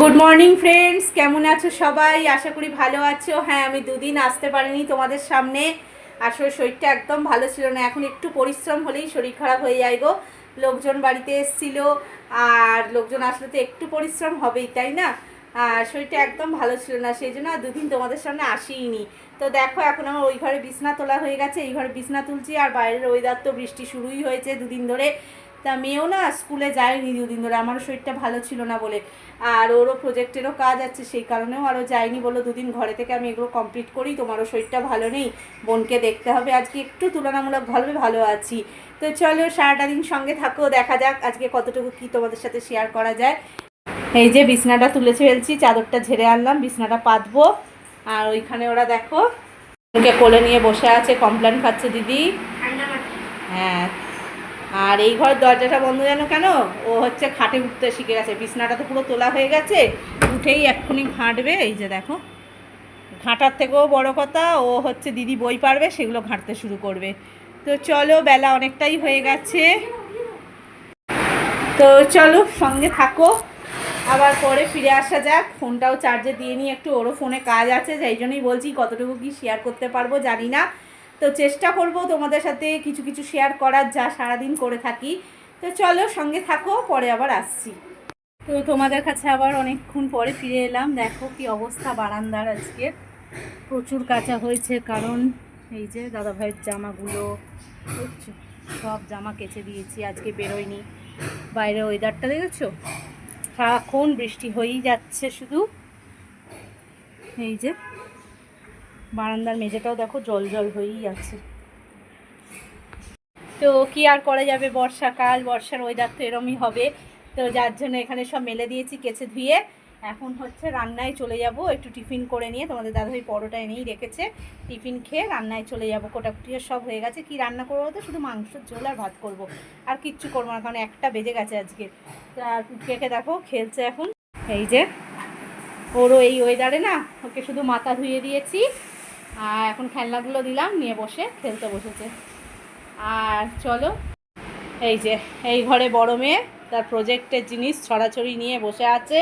Good morning friends কেমন আছো সবাই? আশা করি ভালো আছো। হ্যাঁ আমি দুদিন আসতে পারিনি তোমাদের সামনে। আসলে শরীরটা একদম ভালো ছিল না। এখন একটু পরিশ্রম হলেই শরীর খারাপ হয়ে যায় গো। লোকজন বাড়িতে এসেছিল। আর লোকজন আসলে তো একটু পরিশ্রম হবেই, তাই না? আর শরীরটা একদম ভালো ছিল না, সেই জন্য দুদিন তোমাদের সামনে আসিনি তো দেখো, এখন আমার ওই ঘরে বিছনা তোলা হয়ে গেছে। এই ঘরে বিছনা তুলছি আর বাইরের ওয়েদার তো বৃষ্টি শুরুই হয়েছে দুদিন ধরে। তা মেয়েও না স্কুলে যায়নি দুদিন ধরে আমারও শরীরটা ভালো ছিল না বলে। আর ওরও প্রজেক্টেরও কাজ আছে সেই কারণেও আরও যায়নি বলো দুদিন ঘরে থেকে আমি এগুলো কমপ্লিট করি তোমারও শরীরটা ভালো নেই বোনকে দেখতে হবে। আজকে একটু তুলনামূলকভাবে ভালো আছি। তো চলো সারাটা দিন সঙ্গে থাকো দেখা যাক আজকে কতটুকু কি তোমাদের সাথে শেয়ার করা যায়। এই যে বিছনাটা তুলে ফেলছি চাদরটা ঝেড়ে আনলাম বিছনাটা পাতবো। আর ওইখানে ওরা দেখো ওকে কোলে নিয়ে বসে আছে কমপ্লেন খাচ্ছে দিদি। হ্যাঁ আর এই ঘর দরজাটা বন্ধ জানো কেন? ও হচ্ছে খাটে উঠতে শিখে গেছে। বিছনাটা তো পুরো তোলা হয়ে গেছে। উঠেই এক্ষুনি ঘাঁটবে। এই যে দেখো। ঘাঁটার থেকেও বড় কথা, ও হচ্ছে দিদি বই পারবে, সেগুলো ঘাঁটতে শুরু করবে। তো চলো, বেলা অনেকটাই হয়ে গেছে। তো চলো, সঙ্গে থাকো। আবার পরে ফিরে আসা যাক। ফোনটাও চার্জে দিয়ে নিই। একটু ওরও ফোনে কাজ আছে, সেই জন্যই বলছি কতটুকু কি শেয়ার করতে পারব জানি না। তো চেষ্টা করব তোমাদের সাথে কিছু কিছু শেয়ার করার যা সারাদিন করে থাকি। তো চলো সঙ্গে থাকো, পরে আবার আসছি। তো তোমাদের কাছে আবার অনেকক্ষণ পরে ফিরে এলাম। দেখো কি অবস্থা বারান্দার আজকে। প্রচুর কাঁচা হয়েছে, কারণ এই যে দাদা ভাইয়ের জামাগুলো সব জামা কেচে দিয়েছি, আজকে বেরোয়নি। বাইরে ওয়েদারটা দেখেছ? সারাক্ষণ বৃষ্টি হয়েই যাচ্ছে শুধু। এই যে বারান্দার মেঝেটাও দেখো জল জল হয়েই আছে। তো কি আর করা যাবে? বর্ষাকাল, বর্ষার ওয়েদার তো এরমই হবে। তো যার জন্য এখানে সব মেলে দিয়েছি কেচে ধুয়ে। এখন হচ্ছে রান্নায় চলে যাব। একটু টিফিন করে নিয়ে তোমাদের দাদাভাই পরোটা এনেই রেখেছে। টিফিন খেয়ে রান্নায় চলে যাব। কোটাকুটিও সব হয়ে গেছে। কি রান্না করব তো শুধু মাংসের ঝোল আর ভাত করব। আর কিচ্ছু করব না, কারণ একটা বেজে গেছে আজকে। আর পুটকেকে দেখো, খেলছে এখন। এই যে, ওরও এই ওয়েদারে না, ওকে শুধু মাথা ধুয়ে দিয়েছি। আর এখন খেলনাগুলো দিলাম, নিয়ে বসে খেলতে বসেছে। আর চলো, এই যে, এই ঘরে বড় মেয়ে, তার প্রজেক্টের জিনিস ছড়াছড়ি নিয়ে বসে আছে।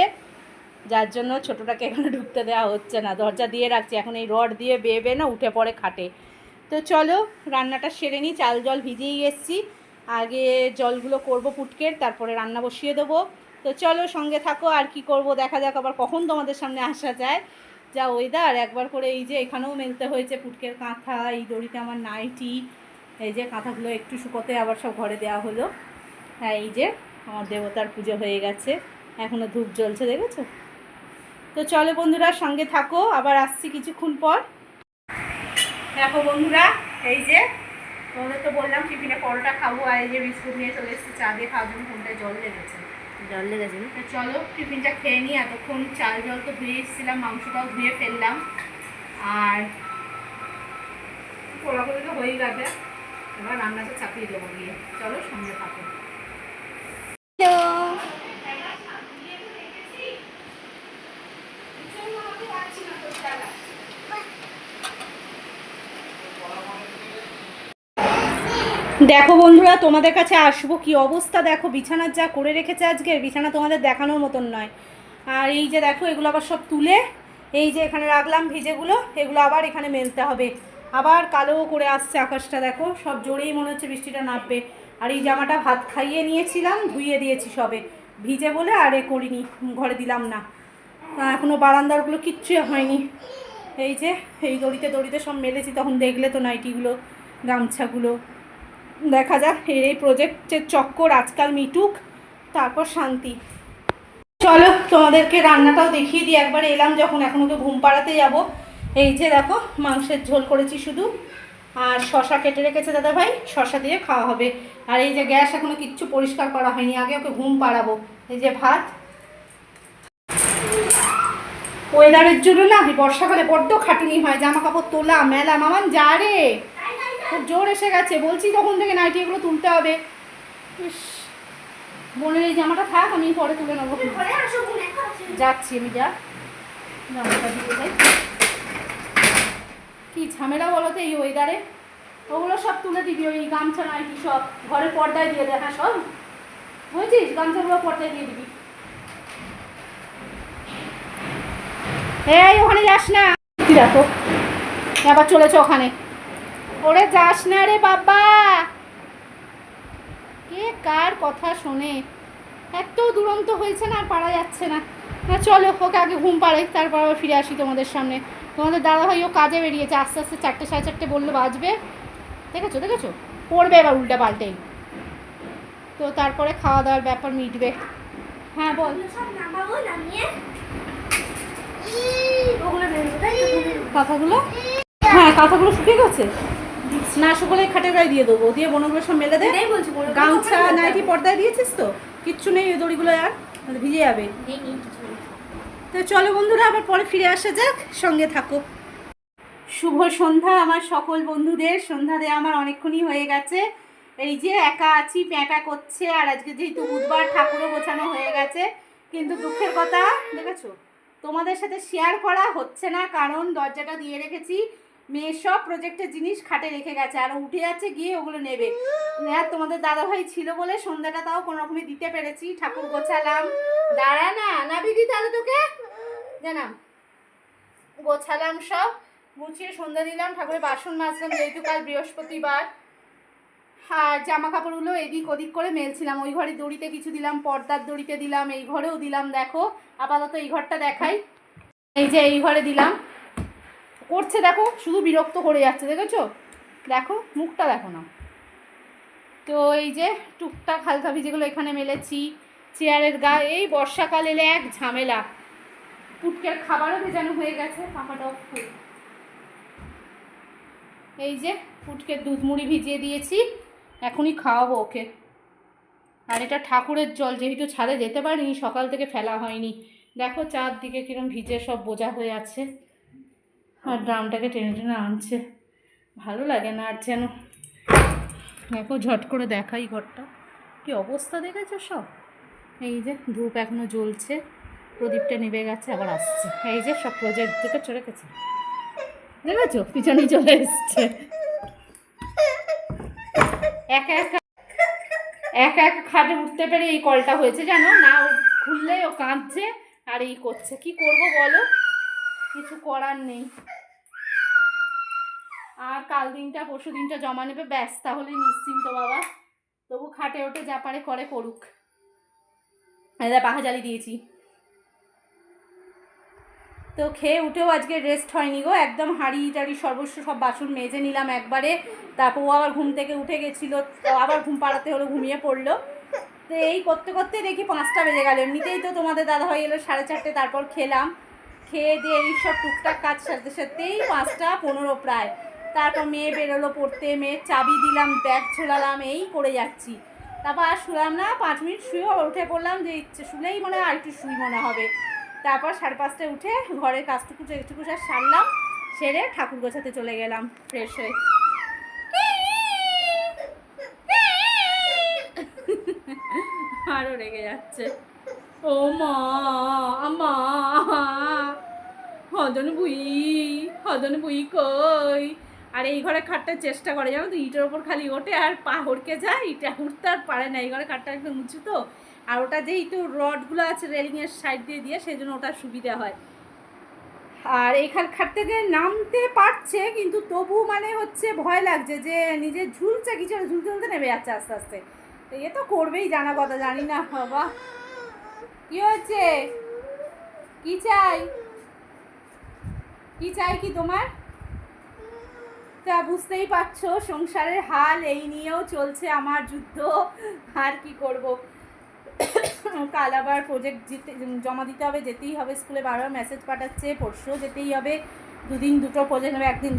যার জন্য ছোটোটাকে এখানে ঢুকতে দেওয়া হচ্ছে না, দরজা দিয়ে রাখছি। এখন এই রড দিয়ে বেয়ে না উঠে পড়ে খাটে। তো চলো, রান্নাটা সেরে নিই চাল জল ভিজিয়েই এসছি। আগে জলগুলো করব পুটকের, তারপরে রান্না বসিয়ে দেবো। তো চলো সঙ্গে থাকো, আর কি করব, দেখা যাক আবার কখন তোমাদের সামনে আসা যায়। যা ওয়েদার একবার করে এই যে এখানেও মেলতে হয়েছে পুটকের কাঁথা, এই দড়িতে আমার নাইটি, এই যে কাঁথাগুলো একটু শুকোতে আবার সব ঘরে দেওয়া হলো। হ্যাঁ এই যে আমার দেবতার পুজো হয়ে গেছে এখনও ধূপ জ্বলছে, দেখেছ? তো চলো বন্ধুরা, সঙ্গে থাকো, আবার আসছি কিছুক্ষণ পর। দেখো বন্ধুরা, এই যে তোমাদের তো বললাম টিফিনে পরোটা খাব, আর এই যে বিস্কুট নিয়ে চলে এসেছি, চা দিয়ে খাওয়ার জন্য ফোনটায় জল লেগেছে। জল লেগেছে না তো চলো টিফিনটা খেয়ে নিই। এতক্ষণ চাল জল তো ধুয়ে এসেছিলাম মাংসটাও ধুয়ে ফেললাম। আর পোড়াগুলো তো হয়েই গেছে। এবার রান্নাটা চাপিয়ে দেবো গিয়ে। চলো সঙ্গে থাকো। দেখো বন্ধুরা, তোমাদের কাছে আসব। কি অবস্থা দেখো, বিছানার যা করে রেখেছে আজকে, বিছানা তোমাদের দেখানোর মতন নয়। আর এই যে দেখো, এগুলো আবার সব তুলে, এই যে এখানে রাখলাম ভিজেগুলো, এগুলো আবার এখানে মেলতে হবে। আবার কালো করে আসছে আকাশটা দেখো, সব জোরেই মনে হচ্ছে বৃষ্টিটা নামবে। আর এই জামাটা ভাত খাইয়ে নিয়েছিলাম ধুইয়ে দিয়েছি সবে। ভিজে বলে আর এ করিনি, ঘরে দিলাম না। এখনও বারান্দারগুলো কিচ্ছু হয়নি। এই যে, এই দড়িতে দড়িতে সব মেলেছি, তখন দেখলে তো নাইটিগুলো, গামছাগুলো। দেখা যাক, এর এই প্রজেক্টের চক্কর আজকাল মিটুক, তারপর শান্তি। চলো, তোমাদেরকে রান্নাটাও দেখিয়ে দিই, একবার এলাম যখন, এখন ওকে ঘুম পাড়াতে যাব। এই যে দেখো, মাংসের ঝোল করেছি শুধু। আর শশা কেটে রেখেছে দাদা ভাই শশা দিয়ে খাওয়া হবে। আর এই যে গ্যাস এখনও কিচ্ছু পরিষ্কার করা হয়নি, আগে ওকে ঘুম পাড়াবো। এই যে ভাত। ওয়েদারের জন্য না বর্ষাকালে বড্ড খাটুনি হয় জামা কাপড় তোলা, মেলা, মামান যা রে। খুব জোর এসে গেছে। বলছি তখন থেকে নাইটি এগুলো তুলতে হবে। ইস বোনের এই জামাটা থাক আমি পরে তুলে নেব। যাচ্ছি আমি যা। জামাটা দিয়ে যাই। কি ঝামেলা বলো তো এই ওয়েদারে ওগুলো সব তুলে দিবি ওই গামছা নাইটি সব। ঘরের পর্দায় দিয়ে দেখা সব? বুঝেছিস? গামছাগুলো পর্দায় দিয়ে দিবি। এই ওখানে যাস না। দেখো আবার চলেছে ওখানে। ওরে যাস না রে বাবা। কে কার কথা শোনে? এত দুরন্ত হয়েছে না আর পারা যাচ্ছে না। না চলো ওকে আগে ঘুম পাড়াই তারপর আবার ফিরে আসি তোমাদের সামনে। তোমাদের দাদা ভাই ও কাজে বেরিয়েছে আস্তে আস্তে চারটে সাড়ে চারটে বললে বাজবে। দেখেছ দেখেছ? পড়বে এবার উল্টা পাল্টেই তো তারপরে খাওয়া দাওয়ার ব্যাপার মিটবে। হ্যাঁ বল। কাঁথাগুলো? হ্যাঁ কথাগুলো শুকিয়ে গেছে? না শুকলে খাটের গায়ে দিয়ে দেবো। দিয়ে বোনগুলো সব মেলে দে। এটাই বলছি বড় গামছা নাইটি পর্দায় দিয়েছিস তো? কিচ্ছু নেই ওই দড়িগুলো আর ভিজে যাবে। তো চলো বন্ধুরা আবার পরে ফিরে আসা যাক সঙ্গে থাকো। শুভ সন্ধ্যা আমার সকল বন্ধুদের। সন্ধ্যা দেওয়া আমার অনেকক্ষণই হয়ে গেছে। এই যে একা আছি প্যাঁটা করছে আর আজকে যেহেতু বুধবার ঠাকুরও গোছানো হয়ে গেছে। কিন্তু দুঃখের কথা দেখেছ? তোমাদের সাথে শেয়ার করা হচ্ছে না কারণ দরজাটা দিয়ে রেখেছি। মেয়ে সব প্রজেক্টের জিনিস খাটে রেখে গেছে, আর উঠে যাচ্ছে গিয়ে ওগুলো নেবে। আর তোমাদের দাদাভাই ছিল বলে সন্ধ্যাটা তাও কোনো রকমে দিতে পেরেছি, ঠাকুর গোছালাম। দাঁড়া না না বিদি তাহলে তোকে। জানাম গোছালাম সব, গুছিয়ে সন্ধ্যা দিলাম, ঠাকুরের বাসন মাজলাম, যেহেতু কাল বৃহস্পতিবার। আর জামা কাপড়গুলো এদিক ওদিক করে মেলছিলাম, ওই ঘরে দড়িতে কিছু দিলাম, পর্দার দড়িতে দিলাম, এই ঘরেও দিলাম, দেখো। আপাতত এই ঘরটা দেখাই। এই যে এই ঘরে দিলাম। করছে, দেখো, শুধু বিরক্ত করে যাচ্ছে, দেখেছ? দেখো, মুখটা দেখো না। তো এই যে টুকটাক হালকা যেগুলো এখানে মেলেছি, চেয়ারের গা, এই বর্ষাকাল এলে এক ঝামেলা। পুটকের খাবারও ভেজানো হয়ে গেছে পাখাটা off করি। এই যে পুটকের দুধ মুড়ি ভিজিয়ে দিয়েছি, এখনই খাওয়াবো ওকে। আর এটা ঠাকুরের জল, যেহেতু ছাদে যেতে পারিনি, সকাল থেকে ফেলা হয়নি। দেখো চারদিকে কিরম ভিজে সব বোঝা হয়ে আছে। আর ড্রামটাকে টেনে টেনে আনছে। ভালো লাগে না আর যেন। দেখো, ঝট করে দেখাই ঘরটা। কি অবস্থা দেখেছ সব? এই যে ধূপ এখনও জ্বলছে, প্রদীপটা নিভে গেছে, আবার আসছে। এই যে সব প্রজেক্ট থেকে চলে গেছে। দেখেছ? পিছনে চলে এসছে। একা একা একা একা খাটে উঠতে পেরে এই কলটা হয়েছে জানো? না খুললে ও কাঁদছে, আর এই করছে। কি করব বলো? কিছু করার নেই। আর কাল দিনটা, পরশু দিনটা জমা নেবে, ব্যাস, তাহলে নিশ্চিন্ত বাবা। তবু খাটে ওঠে, যা পারে করে করুক। পাখা জ্বালিয়ে দিয়েছি। তো খেয়ে উঠেও আজকে রেস্ট হয়নি গো, একদম হাঁড়ি টাড়ি সর্বস্ব সব বাসন মেজে নিলাম একবারে। তারপর ও আবার ঘুম থেকে উঠে গেছিল আবার ঘুম পাড়াতে হলো, ঘুমিয়ে পড়ল। তো এই করতে করতে দেখি পাঁচটা বেজে গেল, এমনিতেই তো তোমাদের দাদা হয়ে এলো সাড়ে চারটে, তারপর খেলাম। খেয়ে দিয়ে এই সব টুকটাক কাজ সারতে সারতেই পাঁচটা পনেরো প্রায়। তারপর মেয়ে বেরোলো পড়তে মেয়ের চাবি দিলাম ব্যাগ ঝোলালাম এই করে যাচ্ছি। তারপর আর শুলাম না পাঁচ মিনিট শুয়ে উঠে পড়লাম যে ইচ্ছে শুলেই মনে হয় আর একটু শুই মনে হবে। তারপর সাড়ে পাঁচটায় উঠে ঘরের কাজটুকু একটুকু সব সারলাম সেরে ঠাকুর গোছাতে চলে গেলাম ফ্রেশ হয়ে। আরও রেগে যাচ্ছে। ও মা আমা হদন বুই হদন বুই কই। আর, এই ঘরে খাটটার চেষ্টা করে, জানো তো, ইটের ওপর খালি ওঠে আর পা হড়কে যায়, ইটা উঠতে আর পারে না। এই ঘরে খাটটা একদম উঁচু তো। আর ওটা যেহেতু রডগুলো আছে রেলিংয়ের সাইড দিয়ে দিয়ে, সেই জন্য ওটা সুবিধা হয়। আর এইখান খাট থেকে নামতে পারছে, কিন্তু তবু মানে হচ্ছে ভয় লাগছে যে নিজে ঝুলছে, কিছু ঝুলতে ঝুলতে নেমে যাচ্ছে আস্তে আস্তে। এ তো করবেই, জানা কথা, জানি না, বাবা। কি হচ্ছে কি চাই? কি চাই কি তোমার? তা বুঝতেই পারছ, সংসারের হাল এই নিয়েও চলছে আমার যুদ্ধ। আর কি করব? কাল আবার প্রজেক্ট জিতে, জমা দিতে হবে, যেতেই হবে স্কুলে। বারবার মেসেজ পাঠাচ্ছে, পরশুও যেতেই হবে। দুদিন দুটো প্রজেক্ট হবে, একদিন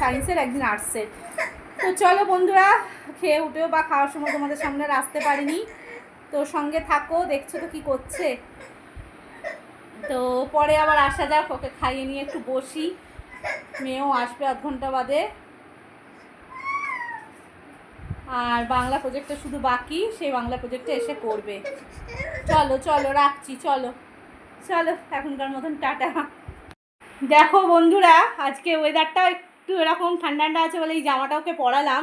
সায়েন্সের একদিন আর্টসের তো চলো বন্ধুরা, খেয়ে উঠেও বা খাওয়ার সময় তোমাদের সামনে আসতে পারিনি। তো সঙ্গে থাকো, দেখছ তো কি করছে। তো পরে আবার আসা যাক, ওকে খাইয়ে নিয়ে একটু বসি। মেয়েও আসবে আধ ঘণ্টা বাদে। আর বাংলা প্রজেক্টটা শুধু বাকি, সেই বাংলা প্রজেক্টটা এসে করবে। চলো চলো, রাখছি, চলো। চলো, এখনকার মতন টাটা। দেখো বন্ধুরা, আজকে ওয়েদারটা একটু এরকম ঠান্ডা ঠান্ডা আছে বলে এই জামাটা ওকে পরালাম।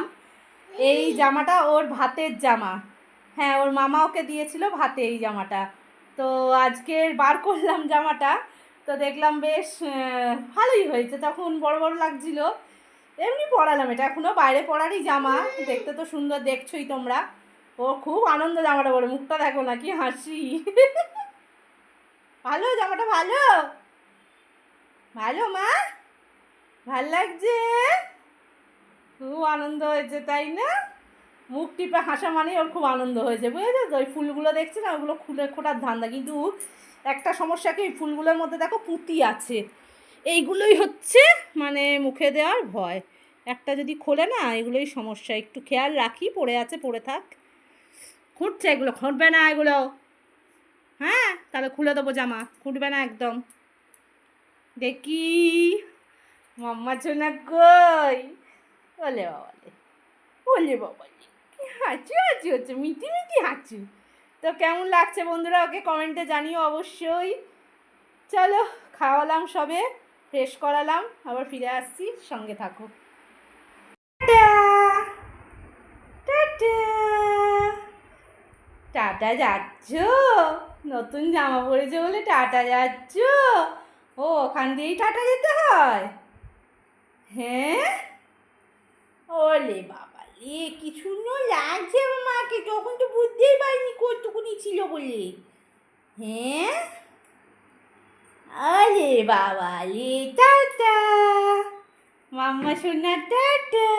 এই জামাটা ওর ভাতের জামা। হ্যাঁ ওর মামা ওকে দিয়েছিল ভাতে এই জামাটা। তো আজকে বার করলাম জামাটা। তো দেখলাম বেশ ভালোই হয়েছে। তখন বড় বড় লাগছিল। এমনি পরালাম, এটা এখনও বাইরে পরারই জামা। দেখতে তো সুন্দর দেখছোই তোমরা। ও খুব আনন্দ জামাটা পরে। মুখটা দেখো না, কি হাসি। ভালো, জামাটা ভালো। ভালো, মা? ভালো লাগছে? খুব আনন্দ হয়েছে, তাই না? মুখ টিপে হাসা মানেই ওর খুব আনন্দ হয়েছে বুঝেছ তো ওই ফুলগুলো দেখছে না, ওগুলো খুলে খোটার ধান্দা। কিন্তু একটা সমস্যা কি, ফুলগুলোর মধ্যে দেখো পুঁতি আছে। এইগুলোই হচ্ছে মানে মুখে দেওয়ার ভয়। একটা যদি খোলে না, এগুলোই সমস্যা। একটু খেয়াল রাখি, পড়ে আছে, পড়ে থাক। খুঁটছে এগুলো, খুঁটবে না এগুলো। হ্যাঁ তাহলে খুলে দেবো জামা, খুঁটবে না একদম। দেখি, মাম্মা চোনা কই? ওলে বাবালে ওলে বাবালে। কি হাঁচু হাঁচু হচ্ছে মিটি মিটি হাঁচু। তো কেমন লাগছে বন্ধুরা? ওকে কমেন্টে জানিও অবশ্যই। চলো, খাওয়ালাম সবে ফ্রেশ করালাম, আবার ফিরে আসছি, সঙ্গে থাকো। টাটা! যাচ্ছ? নতুন জামা পরেছে বলে টাটা যাচ্ছ? ও, ওখান দিয়েই টাটা যেতে হয়? হ্যাঁ? ওলে বাবা। লে কি সুন্দর লাগছে আমার মাকে, তখন তো বুঝতেই পারিনি কতটুকুনি ছিল বলে। হ্যাঁ? আরে বাবা, লে, টাটা। মাম্মা সোনা, টাটা।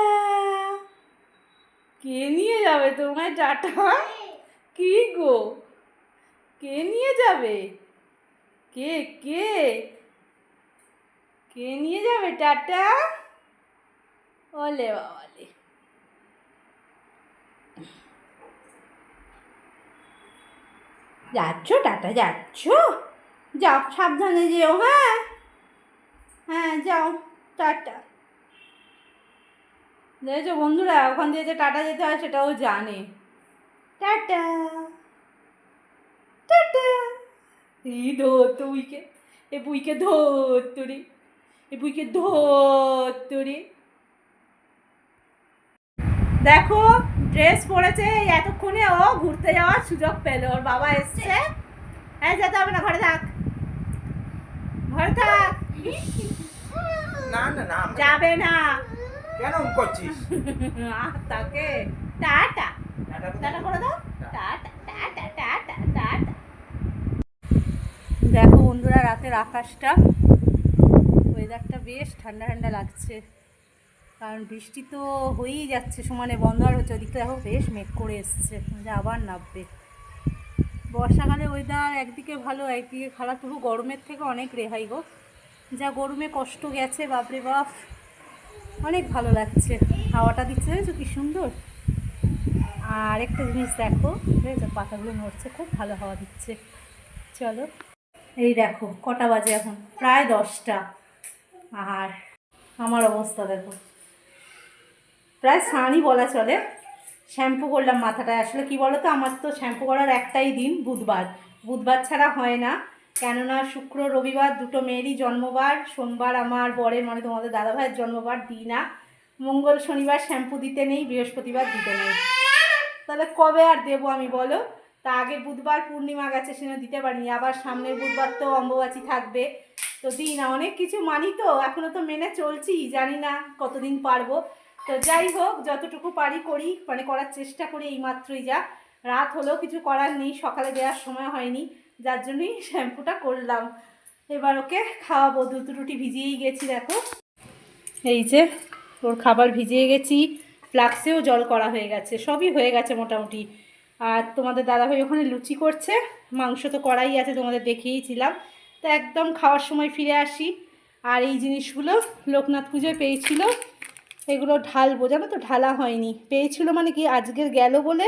কে নিয়ে যাবে তোমায়, টাটা? কি গো? কে নিয়ে যাবে? কে কে? কে নিয়ে যাবে, টাটা? ওলে বাবালে যাচ্ছ, টাটা যাচ্ছ? যাও, সাবধানে যেও হ্যাঁ? হ্যাঁ যাও, টাটা। দেখেছ বন্ধুরা, ওখান দিয়ে যে টাটা যেতে হয় সেটাও জানে। টাটা। টাটা। এই ধরতো বুইকে, এ বুইকে ধরতো রে, এ বুইকে ধরতো রে। দেখো ড্রেস পরেছে এই এতক্ষণে ও ঘুরতে যাওয়ার সুযোগ পেল। ওর বাবা এসছে। হ্যাঁ যেতে হবে না ঘরে থাক। ঘরে থাক। না না না যাবে না। কেন করছিস? তাকে। টাটা। টাটা করে দাও। টাটা। টাটা টাটা টাটা দেখো বন্ধুরা রাতের আকাশটা ওয়েদারটা বেশ ঠান্ডা ঠান্ডা লাগছে। কারণ বৃষ্টি তো হয়েই যাচ্ছে, সমানে বন্ধ আর হচ্ছে ওদিকটা দেখো, বেশ মেঘ করে এসছে, যে আবার নামবে। বর্ষাকালে ওয়েদার একদিকে ভালো, একদিকে খারাপ। তবু গরমের থেকে অনেক রেহাই গো। যা গরমে কষ্ট গেছে, বাপরে বাপ। অনেক ভালো লাগছে। হাওয়াটা দিচ্ছে দেখেছ কি সুন্দর? আর একটা জিনিস দেখো দেখেছ পাতাগুলো নড়ছে, খুব ভালো হাওয়া দিচ্ছে। চলো, এই দেখো, কটা বাজে এখন? প্রায় দশটা। আর আমার অবস্থা দেখো। প্রায় স্নানই বলা চলে। শ্যাম্পু করলাম মাথাটায়। আসলে কি বলো তো আমার তো শ্যাম্পু করার একটাই দিন, বুধবার। বুধবার ছাড়া হয় না। কেননা শুক্র, রবিবার দুটো মেয়েরই জন্মবার, সোমবার আমার বরের মানে তোমাদের দাদাভাইয়ের জন্মবার দিই না মঙ্গল, শনিবার শ্যাম্পু দিতে নেই, বৃহস্পতিবার দিতে নেই। তাহলে কবে আর দেবো আমি বলো? তা আগে বুধবার পূর্ণিমা গেছে সেটা দিতে পারিনি। আবার সামনের বুধবার তো অম্বুবাচী থাকবে। তো দিই না অনেক কিছু মানি তো এখনও তো মেনে চলছি, জানি না কতদিন পারব। তো যাই হোক, যতটুকু পারি করি মানে করার চেষ্টা করি এই মাত্রই যা। রাত হলেও কিছু করার নেই, সকালে দেওয়ার সময় হয়নি, যার জন্যই শ্যাম্পুটা করলাম। এবার ওকে খাওয়াবো দুটো রুটি ভিজিয়েই গেছি, দেখো। এই যে, ওর খাবার ভিজিয়ে গেছি, ফ্লাক্সেও জল করা হয়ে গেছে, সবই হয়ে গেছে মোটামুটি। আর তোমাদের দাদাভাই ওখানে লুচি করছে, মাংস তো করাই আছে, তোমাদের দেখিয়েছিলাম তো একদম খাওয়ার সময় ফিরে আসি, আর এই জিনিসগুলো লোকনাথ পুজোয় পেয়েছিল। এগুলো ঢালবো, জানো তো? ঢালা হয়নি। পেয়েছিল মানে কি আজকের গেল বলে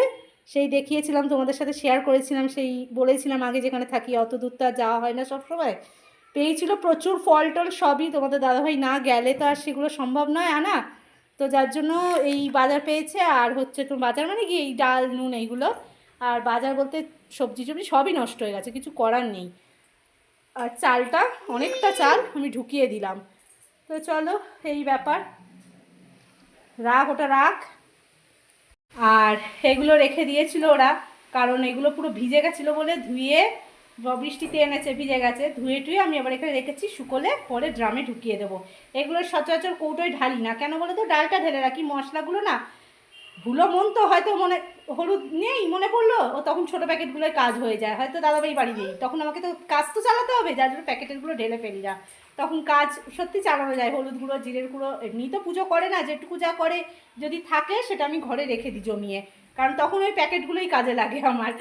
সেই দেখিয়েছিলাম, তোমাদের সাথে শেয়ার করেছিলাম, সেই বলেছিলাম আগে যেখানে থাকি, অত দূর তো আর যাওয়া হয় না সবসময়। পেয়েছিল প্রচুর ফল টল সবই, তোমাদের দাদাভাই না গেলে তো আর সেগুলো সম্ভব নয় আনা। তো যার জন্য এই বাজার পেয়েছে, আর হচ্ছে তো বাজার মানে কি, এই ডাল, নুন এইগুলো। আর বাজার বলতে সবজি টবজি সবই নষ্ট হয়ে গেছে, কিছু করার নেই। আর চালটা, অনেকটা চাল আমি ঢুকিয়ে দিলাম। তো চলো, এই ব্যাপার। রাখ ওটা রাখ আর এগুলো রেখে দিয়েছিল ওরা, কারণ এগুলো পুরো ভিজে গেছিল বলে ধুয়ে বৃষ্টিতে এনেছে, ভিজে গেছে। ধুয়ে টুয়ে আমি আবার এখানে রেখেছি শুকোলে, পরে ড্রামে ঢুকিয়ে দেবো। এগুলো সচরাচর কৌটোয় ঢালি না। কেন বলো তো? ডালটা ঢেলে রাখি। মশলাগুলো না ভুলো মন তো হয়তো মনে, হলুদ নেই, মনে পড়ল? ও তখন ছোটো প্যাকেটগুলোয় কাজ হয়ে যায়। হয়তো দাদাভাই বাড়ি নেই। তখন আমাকে তো কাজ তো চালাতে হবে, যার জন্য প্যাকেটেরগুলো ঢেলে ফেলি না। তখন কাজ সত্যি চালানো যায়, হলুদ গুঁড়ো, জিরের গুঁড়ো, এমনি তো পুজো করে না, যেটুকু যা করে, যদি থাকে সেটা আমি ঘরে রেখে দিই জমিয়ে। কারণ তখন ওই প্যাকেটগুলোই কাজে লাগে আমার।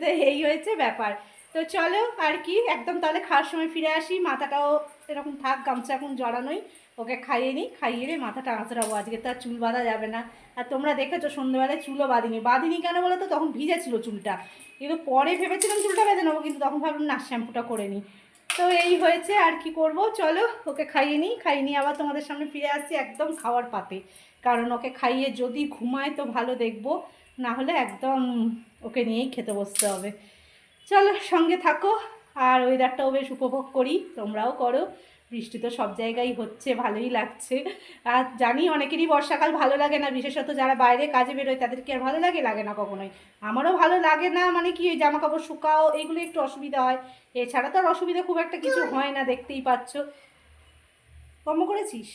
তো এই হয়েছে ব্যাপার। তো চলো, আর কি, একদম তাহলে খাওয়ার সময় ফিরে আসি। মাথাটাও এরকম থাক, গামছা এখন জড়ানোই। ওকে খাইয়ে নিই, খাইয়ে রে মাথাটা আঁচড়াবো। আজকে তো আর চুল বাঁধা যাবে না। আর তোমরা দেখেছ, সন্ধ্যেবেলায় চুলও বাঁধিনি। বাঁধিনি কেন বলো তো? তখন ভিজে ছিল চুলটা। কিন্তু পরে ভেবেছিলাম চুলটা বেঁধে নেব, কিন্তু তখন ভাবলাম, না, শ্যাম্পুটা করে নিই। তো এই হয়েছে, আর কি করব? চলো, ওকে খাইয়ে নিই, খাইয়ে নিয়ে আবার তোমাদের সামনে ফিরে আসছি একদম খাওয়ার পাতে। কারণ ওকে খাইয়ে যদি ঘুমায় তো ভালো দেখব, না হলে একদম ওকে নিয়েই খেতে বসতে হবে। চলো, সঙ্গে থাকো, আর ওয়েদারটাও বেশ উপভোগ করি, তোমরাও করো। বৃষ্টি তো সব জায়গায় হচ্ছে, ভালোই লাগছে। আর জানি অনেকেরই বর্ষাকাল ভালো লাগে না, বিশেষত যারা বাইরে কাজে বেরোয় তাদেরকে আর ভালো লাগে লাগে না কখনোই। আমারও ভালো লাগে না মানে কি ওই জামা কাপড় শুকাও, এগুলো একটু অসুবিধা হয়। এছাড়া তো আর অসুবিধা খুব একটা কিছু হয় না, দেখতেই পাচ্ছ। কর্ম করেছিস?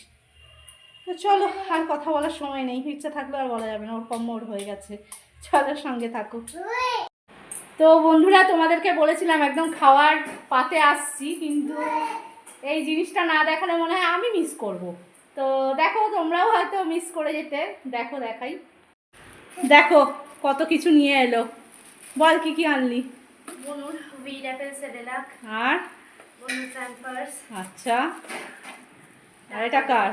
তো চলো, আর কথা বলার সময় নেই, ইচ্ছা থাকলে আর বলা যাবে না, ওর কম্ম ওর হয়ে গেছে। চলো সঙ্গে থাকো। তো বন্ধুরা, তোমাদেরকে বলেছিলাম একদম খাওয়ার পাতে আসছি, কিন্তু এই জিনিসটা না দেখালে মনে হয় আমি মিস করব। তো দেখো তোমরাও হয়তো মিস করে যেতে। দেখো দেখাই। দেখো কত কিছু নিয়ে এলো। বল কি কি আনলি? আর? আচ্ছা। আর এটা কার?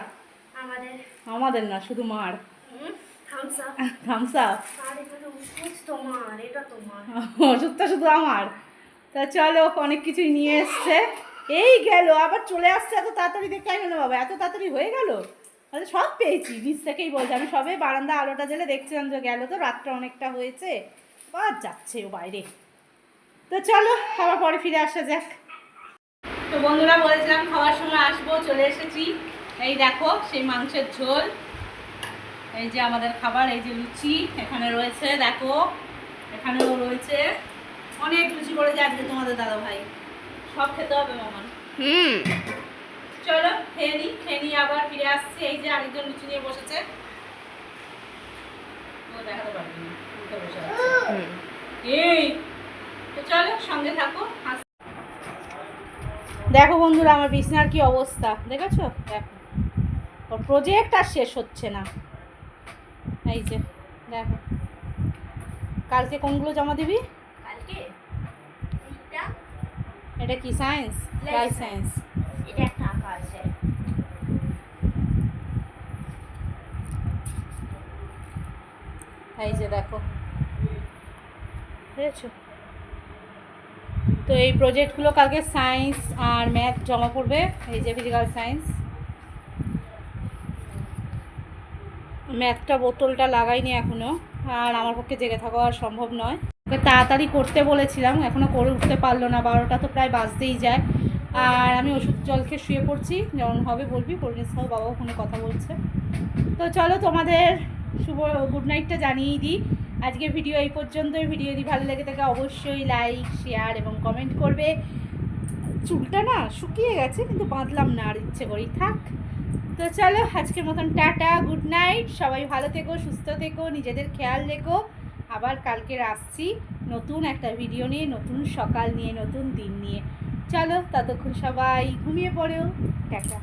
আমাদের। আমাদের না শুধু মার। ওষুধটা শুধু আমার। তা চলো অনেক কিছুই নিয়ে এসছে। এই গেল, আবার চলে আসছে, এত তাড়াতাড়ি দেখতে না বাবা, এত তাড়াতাড়ি হয়ে গেল? তাহলে সব পেয়েছি নিচ থেকেই বলছে, আমি সবে বারান্দা আলোটা জেলে দেখছিলাম যে গেল তো, রাতটা অনেকটা হয়েছে বা যাচ্ছে ও বাইরে। তো চলো, আবার পরে ফিরে আসা যাক। তো বন্ধুরা, বলেছিলাম খাওয়ার সময় আসব, চলে এসেছি। এই দেখো, সেই মাংসের ঝোল, এই যে আমাদের খাবার, এই যে লুচি, এখানে রয়েছে, দেখো, এখানেও রয়েছে, অনেক লুচি করেছে আজকে তোমাদের দাদা ভাই সব খেতে হবে মামান হুম। চলো খেয়ে নিই খেয়ে আবার ফিরে আসছি। এই যে আরেকজন লুচি নিয়ে বসেছে। ও দেখাতে পারবি না বসে আছে। এই তো চলো সঙ্গে থাকো। দেখো বন্ধুরা আমার বিছনার কি অবস্থা দেখেছ? দেখো। ওর প্রজেক্ট আর শেষ হচ্ছে না। এই যে দেখো। কালকে কোনগুলো জমা দিবি? কালকে? এটা কি সায়েন্স লাইফ সায়েন্স এটা একটা আঁকা আছে। এই যে দেখো। বুঝেছ তো এই প্রজেক্টগুলো কালকে সায়েন্স আর ম্যাথ জমা পড়বে এই যে ফিজিক্যাল সায়েন্স ম্যাথটা বোতলটা লাগাইনি এখনও আর আমার পক্ষে জেগে থাকা আর সম্ভব নয়। তাড়াতাড়ি করতে বলেছিলাম এখনও করে উঠতে পারল না, বারোটা তো প্রায় বাজতেই যায়। আর আমি ওষুধ জল খেয়ে শুয়ে পড়ছি, যেমন হবে বলবি, পরিণীত বাবাও ফোনে কথা বলছে। তো চলো তোমাদের শুভ গুড নাইটটা জানিয়েই দিই। আজকে ভিডিও এই পর্যন্তই ভিডিও যদি ভালো লেগে থাকে অবশ্যই লাইক, শেয়ার এবং কমেন্ট করবে। চুলটা না শুকিয়ে গেছে, কিন্তু বাঁধলাম না, আর ইচ্ছে করেই থাক। তো চলো, আজকের মতন টাটা, গুড নাইট, সবাই ভালো থেকো, সুস্থ থেকো, নিজেদের খেয়াল রেখো। আবার কালকে আসছি নতুন একটা ভিডিও নিয়ে, নতুন সকাল নিয়ে, নতুন দিন নিয়ে। চলো, ততক্ষণ সবাই ঘুমিয়ে পড়েও। টাটা।